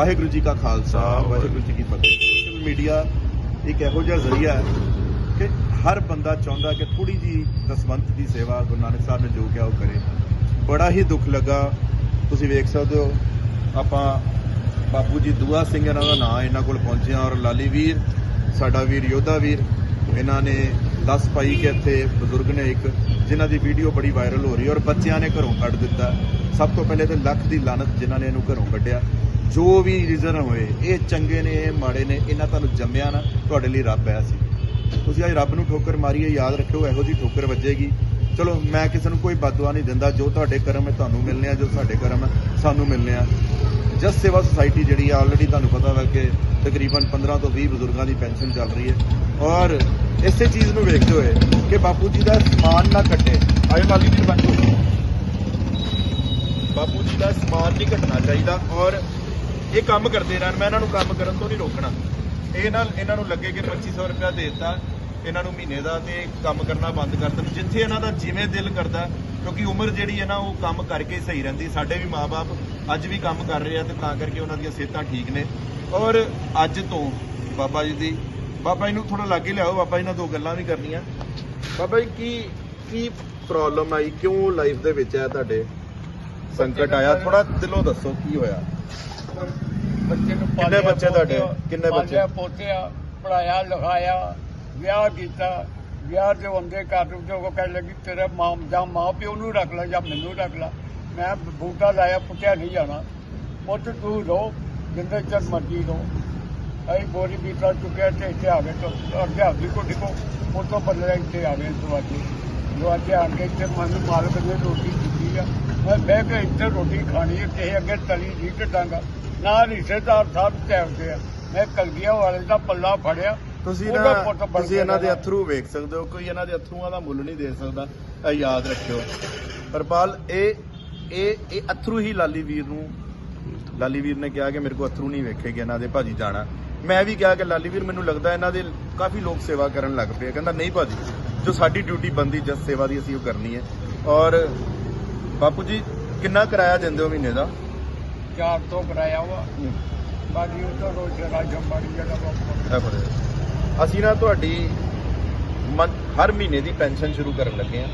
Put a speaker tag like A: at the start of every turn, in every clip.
A: ਵਾਹਿਗੁਰੂ ਜੀ ਕਾ ਖਾਲਸਾ ਵਾਹਿਗੁਰੂ ਜੀ ਕੀ ਫਤਿਹ। Social media ਇੱਕ ਇਹੋ ਜਿਹਾ ਜ਼ਰੀਆ ਹੈ ਕਿ ਹਰ ਬੰਦਾ ਚਾਹੁੰਦਾ ਕਿ ਥੋੜੀ ਜੀ ਦਸਵੰਤ ਦੀ ਸੇਵਾ ਗੁਰੂ ਨਾਨਕ ਸਾਹਿਬ ਨੇ ਜੋ ਕਿਹਾ ਉਹ ਕਰੇ। ਬੜਾ ਹੀ ਦੁੱਖ ਲੱਗਾ। ਤੁਸੀਂ ਵੇਖ ਸਕਦੇ ਹੋ ਆਪਾਂ ਬਾਪੂ ਜੀ ਦੂਆ ਸਿੰਘ ਇਹਨਾਂ ਦਾ ਨਾਮ ਇਹਨਾਂ ਕੋਲ ਪਹੁੰਚਿਆ ਔਰ ਲਾਲੀ ਵੀਰ ਸਾਡਾ ਵੀਰ ਯੋਧਾ ਵੀਰ ਇਹਨਾਂ ਨੇ ਦੱਸ ਪਾਈ ਕਿ ਇੱਥੇ ਬਜ਼ੁਰਗ ਨੇ ਇੱਕ ਜਿਨ੍ਹਾਂ ਦੀ ਵੀਡੀਓ ਬੜੀ ਵਾਇਰਲ ਹੋ ਰਹੀ ਔਰ ਬੱਚਿਆਂ ਨੇ ਘਰੋਂ ਕੱਢ ਦਿੱਤਾ। ਸਭ ਤੋਂ ਪਹਿਲੇ ਤੇ ਲੱਖ ਦੀ ਲਾਨਤ ਜਿਨ੍ਹਾਂ ਨੇ ਇਹਨੂੰ ਘਰੋਂ ਕੱਢਿਆ। ਜੋ ਵੀ ਰੀਜ਼ਨ ਹੋਏ, ਇਹ ਚੰਗੇ ਨੇ, ਇਹ ਮਾੜੇ ਨੇ, ਇਹਨਾਂ ਤੁਹਾਨੂੰ ਜੰਮਿਆ ਨਾ, ਤੁਹਾਡੇ ਲਈ ਰੱਬ ਐ ਸੀ। ਤੁਸੀਂ ਅੱਜ ਰੱਬ ਨੂੰ ਠੋਕਰ ਮਾਰੀਏ, ਯਾਦ ਰੱਖਿਓ, ਇਹੋ ਜੀ ਠੋਕਰ ਵੱਜੇਗੀ। ਚਲੋ, ਮੈਂ ਕਿਸੇ ਨੂੰ ਕੋਈ ਬਦਦੁਆ ਨਹੀਂ ਦਿੰਦਾ, ਜੋ ਤੁਹਾਡੇ ਕਰਮ ਹੈ, ਤੁਹਾਨੂੰ ਮਿਲਨੇ ਆ, ਜੋ ਸਾਡੇ ਕਰਮ ਹੈ, ਸਾਨੂੰ ਮਿਲਨੇ ਆ। ਜਸ ਸੇਵਾ ਸੁਸਾਇਟੀ ਜਿਹੜੀ ਆ ਆਲਰੇਡੀ ਤੁਹਾਨੂੰ ਪਤਾ ਵਾ ਕਿ ਤਕਰੀਬਨ 15 ਤੋਂ 20 ਬਜ਼ੁਰਗਾਂ ਦੀ ਪੈਨਸ਼ਨ ਚੱਲ ਰਹੀ ਹੈ। ਔਰ ਇਸੇ ਚੀਜ਼ ਨੂੰ ਵੇਖਦੇ ਹੋਏ ਕਿ ਬਾਪੂ ਜੀ ਦਾ ਸਮਾਨ ਨਾ ਕੱਟੇ। ਆਏ ਮਾਲੀ ਵੀਰ ਬੰਦੂ ਬਾਪੂ ਜੀ ਦਾ ਸਮਾਨ ਨਹੀਂ ਕੱਟਣਾ ਚਾਹੀਦਾ ਔਰ ਇਹ ਕੰਮ ਕਰਦੇ ਰਹਿਣ, ਮੈਂ ਇਹਨਾਂ ਨੂੰ ਕੰਮ ਕਰਨ ਤੋਂ ਨਹੀਂ ਰੋਕਣਾ। ਇਹ ਨਾਲ ਇਹਨਾਂ ਨੂੰ ਲੱਗੇ ਕਿ 2500 ਰੁਪਇਆ ਦੇ ਦਿੱਤਾ, ਇਹਨਾਂ ਨੂੰ ਮਹੀਨੇ ਦਾ ਤੇ ਕੰਮ ਕਰਨਾ ਬੰਦ ਕਰ ਦੇਣ। ਜਿੱਥੇ ਇਹਨਾਂ ਦਾ ਜਿਵੇਂ ਦਿਲ ਕਰਦਾ, ਕਿਉਂਕਿ ਉਮਰ ਜਿਹੜੀ ਹੈ ਨਾ, ਉਹ ਕੰਮ ਕਰਕੇ ਸਹੀ ਰਹਿੰਦੀ। ਸਾਡੇ ਵੀ ਮਾਪੇ ਅੱਜ ਵੀ ਕੰਮ ਕਰ ਰਹੇ ਆ ਤੇ ਤਾਂ ਕਰਕੇ ਉਹਨਾਂ ਦੀਆਂ ਸਿਹਤਾਂ ਠੀਕ ਨੇ। ਔਰ ਅੱਜ ਤੋਂ ਬਾਬਾ ਜੀ ਦੀ, ਬਾਬਾ ਜੀ ਨੂੰ ਥੋੜਾ ਲਾਗੇ ਲਿਆਓ, ਬਾਬਾ ਜੀ ਨਾਲ ਦੋ ਗੱਲਾਂ ਵੀ ਕਰਨੀਆਂ। ਬਾਬਾ ਜੀ, ਕੀ ਕੀ ਪ੍ਰੋਬਲਮ ਆਈ? ਕਿਉਂ ਲਾਈਫ ਦੇ ਵਿੱਚ ਆ ਤੁਹਾਡੇ? ਸੰਕਟ ਆਇਆ? ਥੋੜਾ ਦਿਲੋਂ ਦੱਸੋ, ਕੀ ਹੋਇਆ?
B: ਬੱਚੇ ਨੂੰ
A: ਕਿੰਨੇ ਬੱਚੇ ਤੁਹਾਡੇ? ਕਿੰਨੇ ਬੱਚੇ?
B: ਪੋਤਿਆ ਪੜਾਇਆ ਲਿਖਾਇਆ ਵਿਆਹ ਕੀਤਾ ਵਿਆਹ ਦੇ ਹੁੰਦੇ ਘਰ ਦੇ ਉਹ ਕਹਿ ਲੱਗੀ ਤੇਰਾ ਮਾਂ ਜਾਂ ਮਾਂ ਪਿਓ ਨੂੰ ਰੱਖ ਲੈ ਜਾਂ ਮੈਨੂੰ ਰੱਖ ਲੈ ਮੈਂ ਬੂਟਾ ਲਾਇਆ ਪੁੱਟਿਆ ਨਹੀਂ ਜਾਣਾ ਪੁੱਤ ਤੂੰ ਰੋ ਜਿੰਨੇ ਚਿਰ ਮਰਜ਼ੀ ਰੋ ਅਸੀਂ ਬੋਰੀ ਬੀਤਾ ਚੁੱਕਿਆ ਤੇ ਇੱਥੇ ਆ ਗਏ ਤੋਂ ਅੱਗੇ ਕੋਠੀ ਕੋ ਉਹ ਤੋਂ ਬਦਲੇ ਇੱਥੇ ਆ ਗਏ ਦਵਾਜੀ ਦਵਾਜੀ ਆ ਕੇ ਇੱਥੇ ਮਨ ਮਾਲਕ ਨੇ ਰੋਟੀ ਆ। ਮੈਂ ਬਹਿ ਕੇ ਇੱਥੇ ਰੋਟੀ ਖਾਣੀ ਹੈ ਕਿਸੇ ਅੱਗੇ ਤਲੀ ਨਹੀਂ ਕੱਟਾਂਗਾ ਨਾ ਰਿਸ਼ਤੇਦਾਰ ਸਾਹਿਬ ਟੈਵਦੇ ਆ। ਮੈਂ ਕਲਗੀਆਂ ਵਾਲੇ ਦਾ ਪੱਲਾ ਫੜਿਆ।
A: ਤੁਸੀਂ
B: ਉਹਦਾ
A: ਨਾ
B: ਪੁੱਤ ਬਣ
A: ਤੁਸੀਂ
B: ਕੇ
A: ਇਹਨਾਂ ਦੇ
B: ਰਹਿਣਾ।
A: ਅਥਰੂ ਵੇਖ ਸਕਦੇ ਹੋ ਕੋਈ ਇਹਨਾਂ ਦੇ ਅਥਰੂਆਂ ਦਾ ਮੁੱਲ ਨਹੀਂ ਦੇ ਸਕਦਾ। ਇਹ ਯਾਦ ਰੱਖਿਓ। ਪਰਪਾਲ ਇਹ ਇਹ ਇਹ ਅਥਰੂ ਹੀ ਲਾਲੀ ਵੀਰ ਨੂੰ ਲਾਲੀ ਵੀਰ ਨੇ ਕਿਹਾ ਕਿ ਮੇਰੇ ਕੋ ਅਥਰੂ ਨਹੀਂ ਵੇਖੇਗੇ ਇਹਨਾਂ ਦੇ ਭਾਜੀ ਜਾਣਾ। ਮੈਂ ਵੀ ਕਿਹਾ ਕਿ ਲਾਲੀ ਵੀਰ ਮੈਨੂੰ ਲੱਗਦਾ ਇਹਨਾਂ ਦੇ ਕਾਫੀ ਲੋਕ ਸੇਵਾ ਕਰਨ ਲੱਗ ਪਏ ਆ। ਕਹਿੰਦਾ ਨਹੀਂ ਭਾਜੀ ਜੋ ਸਾਡੀ ਡਿਊਟੀ ਬੰਦੀ ਜਸ ਸੇਵਾ ਦੀ ਅਸੀਂ ਉਹ ਕਰਨੀ ਹੈ। ਔਰ ਬਾਪੂ ਜੀ ਕਿੰਨਾ ਕਿਰਾਇਆ ਦਿੰਦੇ ਹੋ ਮਹੀਨੇ ਦਾ?
B: ਚਾਰ ਤੋਂ ਕਰਾਇਆ ਵਾ। ਬਾਕੀ ਉਹ ਤੋਂ ਰੋਜ਼ ਰਾਜਮ ਬਾੜੀ ਜਿਹੜਾ ਵਾ
A: ਇਹ ਫੜੋ। ਅਸੀਂ ਨਾ ਤੁਹਾਡੀ ਮਨ- ਹਰ ਮਹੀਨੇ ਦੀ ਪੈਨਸ਼ਨ ਸ਼ੁਰੂ ਕਰਨ ਲੱਗੇ ਹਾਂ।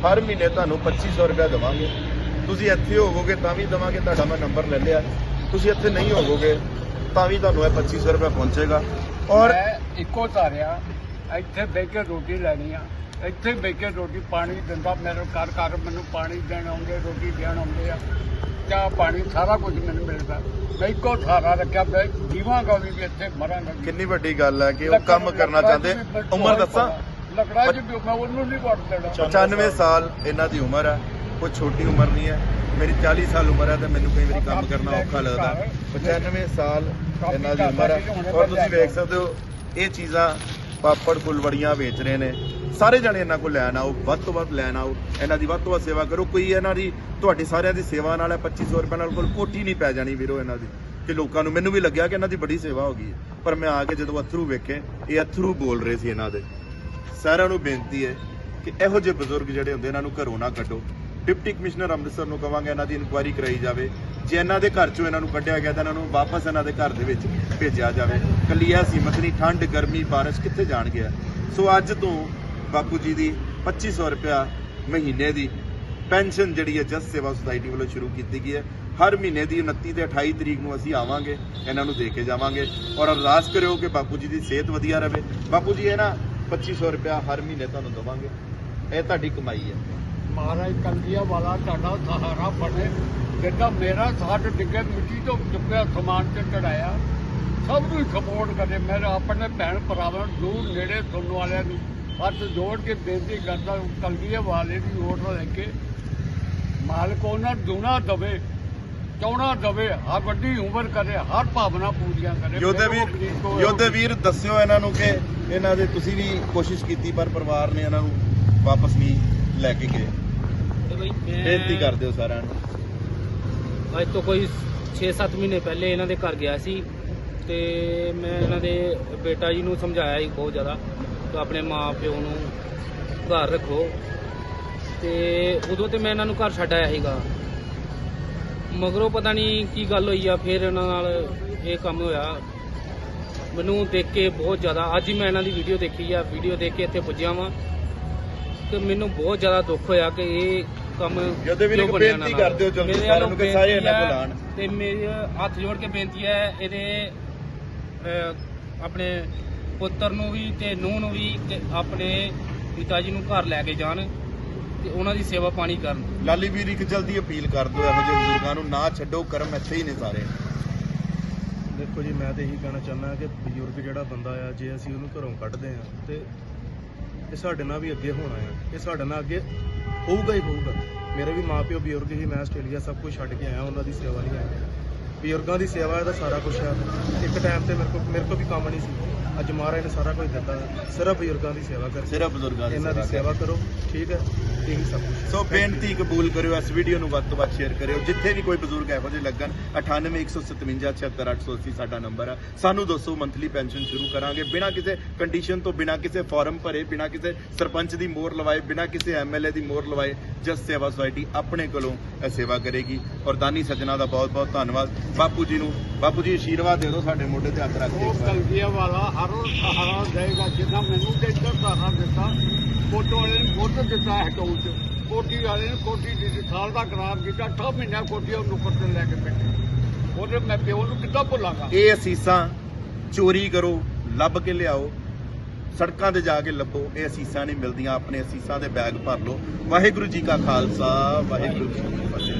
A: ਹਰ ਮਹੀਨੇ ਤੁਹਾਨੂੰ 2500 ਰੁਪਏ ਦੇਵਾਂਗੇ। ਤੁਸੀਂ ਇੱਥੇ ਹੋਵੋਗੇ ਤਾਂ ਵੀ ਦੇਵਾਂਗੇ ਤੁਹਾਡਾ ਮੈਂ ਨੰਬਰ ਲੈ ਲਿਆ। ਤੁਸੀਂ ਇੱਥੇ ਨਹੀਂ ਹੋਵੋਗੇ ਤਾਂ ਵੀ ਤੁਹਾਨੂੰ ਇਹ 2500 ਰੁਪਏ ਪਹੁੰਚੇਗਾ। ਔਰ
B: ਇੱਕੋ ਧਾਰਿਆ ਇੱਥੇ ਬਹਿ ਕੇ ਰੋਟੀ ਲੈਣੀ ਆ। ਇੱਥੇ ਬਹਿ ਕੇ ਰੋਟੀ ਪਾਣੀ ਦਿੰਦਾ ਮੇਰੇ ਘਰ ਘਰ ਮੈਨੂੰ ਪਾਣੀ ਦੇਣ ਆਉਂਦੇ ਰੋਟੀ ਦੇਣ ਆਉਂਦੇ ਆ। ਚਾਹ ਪਾਣੀ ਸਾਰਾ ਕੁਝ ਮੈਨੂੰ ਮਿਲਦਾ। ਮੈਂ ਇੱਕੋ ਧਾਰਾ ਰੱਖਿਆ ਮੈਂ ਜੀਵਾਂਗਾ ਵੀ ਇੱਥੇ ਮਰਾਂਗਾ ਵੀ।
A: ਕਿੰਨੀ ਵੱਡੀ ਗੱਲ ਹੈ ਕਿ ਉਹ ਕੰਮ ਕਰਨਾ ਚਾਹੁੰਦੇ। ਉਮਰ ਦੱਸਾਂ?
B: ਲੱਕੜਾ ਜੀ ਵੀ ਮੈਂ ਉਹਨੂੰ ਨਹੀਂ ਵੜ ਦੇਣਾ।
A: 95 ਸਾਲ ਇਹਨਾਂ ਦੀ ਉਮਰ ਹੈ। ਕੋਈ ਛੋਟੀ ਉਮਰ ਨਹੀਂ ਹੈ। ਮੇਰੀ 40 ਸਾਲ ਉਮਰ ਹੈ ਤੇ ਮੈਨੂੰ ਕਈ ਵਾਰੀ ਕੰਮ ਕਰਨਾ ਔਖਾ ਲੱਗਦਾ। 95 ਸਾਲ ਇਹਨਾਂ ਦੀ ਉਮਰ ਹੈ। ਔਰ ਤੁਸੀਂ ਵੇਖ ਸਕਦੇ ਹੋ ਇਹ ਚੀਜ਼ਾਂ ਪਾਪੜ ਫੁੱਲਵੜੀਆਂ ਵੇਚ ਰਹੇ ਨੇ। ਸਾਰੇ ਜਣੇ ਇਹਨਾਂ ਕੋਲ ਲੈਣ ਆਓ, ਵੱਧ ਤੋਂ ਵੱਧ ਲੈਣ ਆਓ। ਇਹਨਾਂ ਦੀ ਵੱਧ ਤੋਂ ਵੱਧ ਸੇਵਾ ਕਰੋ। ਕੋਈ ਇਹਨਾਂ ਦੀ, ਤੁਹਾਡੇ ਸਾਰਿਆਂ ਦੀ ਸੇਵਾ ਨਾਲ ਇਹ 2500 ਰੁਪਏ ਨਾਲ ਕੋਲ ਕੋਠੀ ਨਹੀਂ ਪੈ ਜਾਣੀ ਵੀਰੋ ਇਹਨਾਂ ਦੀ। ਕਿ ਲੋਕਾਂ ਨੂੰ, ਮੈਨੂੰ ਵੀ ਲੱਗਿਆ ਕਿ ਇਹਨਾਂ ਦੀ ਬੜੀ ਸੇਵਾ ਹੋ ਗਈ ਹੈ। ਪਰ ਮੈਂ ਆ ਕੇ ਜਦੋਂ ਅਥਰੂ ਵੇਖੇ, ਇਹ ਅਥਰੂ ਬੋਲ ਰਹੇ ਸੀ ਇਹਨਾਂ ਦੇ। ਸਾਰਿਆਂ ਨੂੰ ਬੇਨਤੀ ਹੈ ਕਿ ਇਹੋ ਜਿਹੇ ਬਜ਼ੁਰਗ ਜਿਹੜੇ ਹੁੰਦੇ, ਇਹਨਾਂ ਨੂੰ ਘਰੋਂ ਨਾ ਕੱਢੋ। ਡਿਪਟੀ ਕਮਿਸ਼ਨਰ ਅੰਮ੍ਰਿਤਸਰ ਨੂੰ ਕਵਾਂਗੇ ਇਹਨਾਂ ਦੀ ਇਨਕੁਆਇਰੀ ਕਰਾਈ ਜਾਵੇ। ਜੇ ਇਹਨਾਂ ਦੇ ਘਰ ਚੋਂ ਇਹਨਾਂ ਨੂੰ ਕੱਢਿਆ ਗਿਆ, ਤਾਂ ਇਹਨਾਂ ਨੂੰ ਵਾਪਸ ਇਹਨਾਂ ਦੇ ਘਰ ਦੇ ਵਿੱਚ ਭੇਜਿਆ ਜਾਵੇ। ਕਲੀਆ ਸੀਮਤ ਨਹੀਂ, ਠੰਡ, ਗਰਮੀ, ਬਾਰਿਸ਼ ਕਿੱਥੇ ਜਾਣ ਗਿਆ ਸੋ ਅੱਜ ਤੋਂ ਬਾਪੂ ਜੀ ਦੀ 2500 ਰੁਪਇਆ ਮਹੀਨੇ ਦੀ ਪੈਨਸ਼ਨ ਜਿਹੜੀ ਹੈ ਜਸ ਸੇਵਾ ਸੁਸਾਇਟੀ ਵੱਲੋਂ ਸ਼ੁਰੂ ਕੀਤੀ ਗਈ ਹੈ। ਹਰ ਮਹੀਨੇ ਦੀ 29 ਤੇ 28 ਤਰੀਕ ਨੂੰ ਅਸੀਂ ਆਵਾਂਗੇ, ਇਹਨਾਂ ਨੂੰ ਦੇ ਕੇ ਜਾਵਾਂਗੇ ਔਰ ਅਰਦਾਸ ਕਰਿਓ ਕਿ ਬਾਪੂ ਜੀ ਦੀ ਸਿਹਤ ਵਧੀਆ ਰਹੇ। ਬਾਪੂ ਜੀ, ਇਹ ਨਾ 2500 ਰੁਪਇਆ ਹਰ ਮਹੀਨੇ ਤੁਹਾਨੂੰ ਦੇਵਾਂਗੇ। ਇਹ ਤੁਹਾਡੀ ਕਮਾਈ ਹੈ।
B: ਮਹਾਰਾਜ ਕੰਦੀਆ ਵਾਲਾ ਤੁਹਾਡਾ ਸਹਾਰਾ ਬਣੇ। ਜਿੱਦਾਂ ਮੇਰਾ ਸਾਥ ਡਿੱਗੇ ਮਿੱਟੀ ਤੋਂ ਚੁੱਕਿਆ ਸਮਾਨ ਤੇ ਚੜਾਇਆ। ਸਭ ਨੂੰ ਸਪੋਰਟ ਕਰੇ। ਮੇਰੇ ਆਪਣੇ ਭੈਣ ਭਰਾਵਾਂ ਨੂੰ ਦੂਰ ਨੇੜੇ ਸੁਣਨ ਵਾਲਿਆਂ ਨੂੰ ਹੱਥ ਜੋੜ ਕੇ ਬੇਨਤੀ ਕਰਦਾ ਕੰਦੀਆ ਵਾਲੇ ਦੀ ਓਟ ਲੈ ਕੇ ਮਾਲਕ ਉਹਨਾਂ ਨੂੰ ਦੁਨਾ ਦਵੇ ਚੌਣਾ ਦਵੇ ਹਰ ਵੱਡੀ ਉਮਰ ਕਰੇ ਹਰ ਭਾਵਨਾ ਪੂਰੀਆਂ ਕਰੇ।
A: ਯੋਧੇ
B: ਮੇਰੇ
A: ਵੀਰ
B: ਗਰੀਬ ਕੋ-
A: ਯੋਧੇ ਵੀਰ ਦੱਸਿਓ ਇਹਨਾਂ ਨੂੰ ਕਿ ਇਹਨਾਂ ਦੇ ਤੁਸੀਂ ਵੀ ਕੋਸ਼ਿਸ਼ ਕੀਤੀ ਪਰ ਪਰਿਵਾਰ ਨੇ ਇਹਨਾਂ ਨੂੰ ਵਾਪਸ ਨਹੀਂ ਲੈ ਕੇ ਗਏ। ਬੇਨਤੀ ਕਰਦੇ ਹੋ ਸਾਰਿਆਂ ਨੂੰ।
C: ਅੱਜ ਤੋਂ ਕੋਈ 6-7 ਮਹੀਨੇ ਪਹਿਲੇ ਇਹਨਾਂ ਦੇ ਘਰ ਗਿਆ ਸੀ ਤੇ ਮੈਂ ਇਹਨਾਂ ਦੇ ਬੇਟਾ ਜੀ ਨੂੰ ਸਮਝਾਇਆ ਸੀ ਬਹੁਤ ਜ਼ਿਆਦਾ। ਆਪਣੇ ਮਾਂ ਪਿਓ ਨੂੰ ਘਰ ਰੱਖੋ। ਤੇ ਉਦੋਂ ਤੇ ਮੈਂ ਇਹਨਾਂ ਨੂੰ ਘਰ ਛੱਡ ਆਇਆ ਸੀਗਾ। ਮਗਰੋਂ ਪਤਾ ਨਹੀਂ ਕੀ ਗੱਲ ਹੋਈ ਆ ਫਿਰ ਇਹਨਾਂ ਨਾਲ ਇਹ ਕੰਮ ਹੋਇਆ। ਮੈਨੂੰ ਦੇਖ ਕੇ ਬਹੁਤ ਜ਼ਿਆਦਾ ਅੱਜ ਹੀ ਮੈਂ ਇਹਨਾਂ ਦੀ ਵੀਡੀਓ ਦੇਖੀ ਆ। ਵੀਡੀਓ ਦੇਖ ਕੇ ਇੱਥੇ ਪੁੱਜਿਆ ਵਾਂ। ਤੇ ਮੈਨੂੰ ਬਹੁਤ ਜ਼ਿਆਦਾ ਦੁੱਖ ਹੋਇਆ ਕਿ ਇਹ ਕੰਮ
A: ਜਦੋਂ ਵੀ
C: ਬਣਿਆ
A: ਬੇਨਤੀ। ਕਰਦੇ ਹੋ ਜਲਦੀ ਸਾਰਿਆਂ ਨੂੰ ਕਿ ਸਾਰੇ ਇਹਨਾਂ ਕੋਲ ਆਉਣ।
C: ਤੇ ਮੇਰੇ ਹੱਥ ਜੋੜ ਕੇ ਬੇਨਤੀ ਹੈ ਇਹਦੇ ਆਪਣੇ ਪੁੱਤਰ ਨੂੰ ਵੀ ਤੇ ਨੂੰਹ ਨੂੰ ਵੀ ਤੇ ਆਪਣੇ ਪਿਤਾ ਜੀ ਨੂੰ ਘਰ ਲੈ ਕੇ ਜਾਣ ਤੇ ਉਹਨਾਂ ਦੀ ਸੇਵਾ ਪਾਣੀ ਕਰਨ।
A: ਲਾਲੀ ਵੀਰ ਇੱਕ ਜਲਦੀ ਅਪੀਲ ਕਰ ਦਿਓ ਇਹੋ ਜਿਹੇ ਬਜ਼ੁਰਗਾਂ ਨੂੰ ਨਾ ਛੱਡੋ ਕਰਮ ਇੱਥੇ ਹੀ ਨੇ ਸਾਰੇ।
D: ਦੇਖੋ ਜੀ ਮੈਂ ਤਾਂ ਇਹੀ ਕਹਿਣਾ ਚਾਹੁੰਦਾ ਕਿ ਬਜ਼ੁਰਗ ਜਿਹੜਾ ਬੰਦਾ ਆ ਜੇ ਅਸੀਂ ਉਹਨੂੰ ਘਰੋਂ ਕੱਢਦੇ ਆ ਤੇ ਇਹ ਸਾਡੇ ਨਾਲ ਵੀ ਅੱਗੇ ਹੋਣਾ ਆ ਇਹ ਸਾਡੇ ਨਾਲ ਅੱਗੇ ਹੋਊਗਾ ਹੀ ਹੋਊਗਾ। ਮੇਰੇ ਵੀ ਮਾਪਿਓ ਬਜ਼ੁਰਗ ਹੀ ਮੈਂ ਆਸਟ੍ਰੇਲੀਆ ਸਭ ਕੁਝ ਛੱਡ ਕੇ ਆਇਆ ਉਹਨਾਂ ਦੀ ਸੇਵਾ ਲਈ ਆਇਆ। ਬਜ਼ੁਰਗਾਂ ਦੀ ਸੇਵਾ ਇਹਦਾ ਸਾਰਾ ਕੁਝ ਆ ਇੱਕ ਟਾਈਮ ਤੇ ਮੇਰੇ ਕੋਲ ਮੇਰੇ ਕੋਲ ਵੀ ਕੰਮ ਨਹੀਂ ਸੀ। ਅੱਜ ਮਹਾਰਾਜ ਨੇ ਸਾਰਾ ਕੁਝ ਦਿੱਤਾ ਸਿਰਫ ਬਜ਼ੁਰਗਾਂ ਦੀ ਸੇਵਾ ਕਰਕੇ
A: ਸਿਰਫ ਬਜ਼ੁਰਗਾਂ ਦੀ
D: ਇਹਨਾਂ ਦੀ ਸੇਵਾ ਕਰੋ। ਠੀਕ ਹੈ? ਇਹੀ ਸਭ ਕੁਝ
A: ਸੋ ਬੇਨਤੀ ਕਬੂਲ ਕਰਿਓ ਇਸ ਵੀਡੀਓ ਨੂੰ ਵੱਧ ਤੋਂ ਵੱਧ ਸ਼ੇਅਰ ਕਰਿਓ। ਜਿੱਥੇ ਵੀ ਕੋਈ ਬਜ਼ੁਰਗ ਇਹੋ ਜਿਹੇ ਲੱਗਣ 9815576880 ਸਾਡਾ ਨੰਬਰ ਆ। ਸਾਨੂੰ ਦੱਸੋ ਮੰਥਲੀ ਪੈਨਸ਼ਨ ਸ਼ੁਰੂ ਕਰਾਂਗੇ। ਬਿਨਾਂ ਕਿਸੇ ਕੰਡੀਸ਼ਨ ਤੋਂ ਬਿਨਾਂ ਕਿਸੇ ਫਾਰਮ ਭਰੇ ਬਿਨਾਂ ਕਿਸੇ ਸਰਪੰਚ ਦੀ ਮੋਹਰ ਲਵਾਏ ਬਿਨਾਂ ਕਿਸੇ ਐਮਐਲਏ ਦੀ ਮੋਹਰ ਲਵਾਏ ਜਸ ਸੇਵਾ ਸੁਸਾਇਟੀ ਆਪਣੇ ਕੋਲੋਂ ਇਹ ਸੇਵਾ ਕਰੇਗੀ। ਔਰ ਦਾਨੀ ਸੱਜਣਾ ਦਾ ਬਹੁਤ ਬਹੁਤ ਧੰਨਵਾਦ। ਬਾਪੂ ਜੀ ਨੂੰ ਬਾਪੂ ਜੀ ਆਸ਼ੀਰਵਾਦ ਦੇ ਦਿਓ ਸਾਡੇ ਮੋਢੇ ਤੇ ਹੱਥ ਰੱਖ ਕੇ।
B: ਉਹ। ਕਲਗੀਆਂ ਵਾਲਾ ਹਰ ਸਹਾਰਾ ਦੇਗਾ ਜਿੰਨਾ ਮੈਨੂੰ ਤੇ ਸਹਾਰਾ ਦਿੱਤਾ ਫੋਟੋ ਵਾਲੇ ਨੇ ਫੋਟੋ ਦਿੱਤਾ ਹੈ ਟੋਲ ਚ। ਕੋਟੀ ਵਾਲੇ ਨੇ ਕੋਟੀ ਦਿੱਤੀ ਸਾਲ ਦਾ ਕਰਾਰ ਕੀਤਾ 8 ਮਹੀਨਿਆਂ ਕੋਟੀ ਉਹ ਨੁਕਰ ਤੇ ਲੈ ਕੇ ਬੈਠੇ। ਉਹਦੇ ਮੈਂ ਪਿਓ ਨੂੰ ਕਿੱਦਾਂ ਭੁੱਲਾਂਗਾ?
A: ਇਹ ਅਸੀਸਾਂ ਚੋਰੀ ਕਰੋ ਲੱਭ ਕੇ ਲਿਆਓ ਸੜਕਾਂ ਤੇ ਜਾ ਕੇ ਲੱਭੋ ਇਹ ਅਸੀਸਾਂ ਨਹੀਂ ਮਿਲਦੀਆਂ। ਆਪਣੇ ਅਸੀਸਾਂ ਦੇ ਬੈਗ ਭਰ ਲਓ। ਵਾਹਿਗੁਰੂ ਜੀ ਕਾ ਖਾਲਸਾ ਵਾਹਿਗੁਰੂ ਜੀ ਕੀ ਫਤਿਹ।